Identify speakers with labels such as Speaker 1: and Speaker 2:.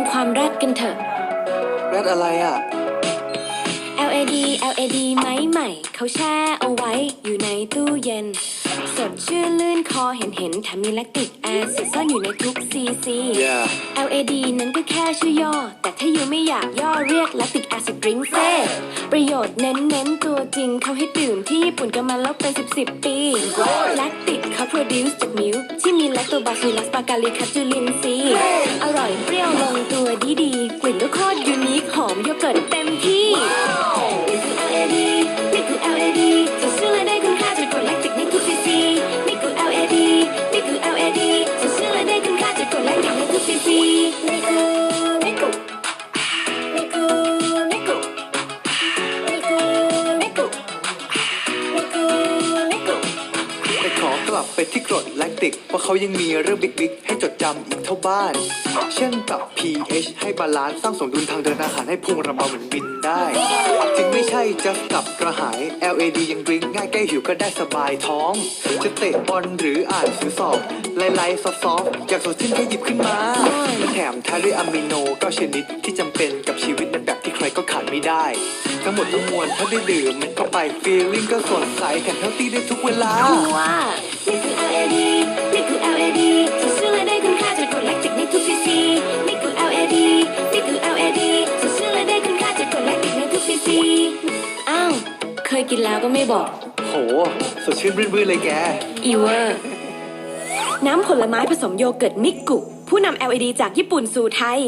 Speaker 1: ำความแรดกันเถอะ
Speaker 2: แรดอะไรอะ
Speaker 1: LAD LAD ไหมใหม่ เขาแช่เอาไว้อยู่ในตู้เย็น สดชื่นลื่นคอเห็นเห็นๆแถมมีแลคติกแอซิดซ่อนอยู่ในทุกซีซี
Speaker 2: yeah
Speaker 1: LAD นั้นก็แค่ชื่อย่อแต่ ถ้าอยู่ไม่อยากย่อเรียกและติกแอซิดดริงเซ่ประโยชน์เน้นเน้นตัวจริงเขาให้ดื่มที่ญี่ปุ่นกันมาแล้วเป็นสิบสิบปีและติกเขาโปรดิวซ์จากมิวที่มีแลคโตบาซิลัสปากาลิคัจูลินซีอร่อยเปรี้ยวลงตัวดีดีกลิ่นก็โคตรยูนิคหอมโยเกิร์ตเต็มที่ ลั
Speaker 2: บไปที่กรดแลคติกเพราเขายังมีเรื่องบิ๊กๆให้จดจำอีกเท่าบ้าน เช่นปรับ pH ให้บาลานซ์สร้างสมดุลทางเดินอาหารให้พุงระเบาเหมือนบินได้ จึงไม่ใช่จะกับกระหาย LAD ยังดริงง่ายแก้หิวก็ได้สบายท้อง จะเตะบอลหรืออ่านสือสอบไล่ๆซอฟๆอยากสดชื่นก็หยิบขึ้นมาแถมทาด้วยอะมิโนเก้าชนิดที่จำเป็นกับชีวิตในแบบที่ใครก็ขาดไม่ได้ ทั้งหมดทั้งมวลถ้าได้ดื่มมันก็ไปฟีลลิ่งก็สดใสแถมเฮลตี้ได้ทุกเวลา
Speaker 1: ว่า เคยกินแล้วก็ไม่บอก
Speaker 2: โห สดชื่นรื่นๆเลยแก
Speaker 1: อีเวอร์ น้ำผลไม้ผสมโยเกิร์ตมิกุผู้นำ LED จากญี่ปุ่นสู่ไทย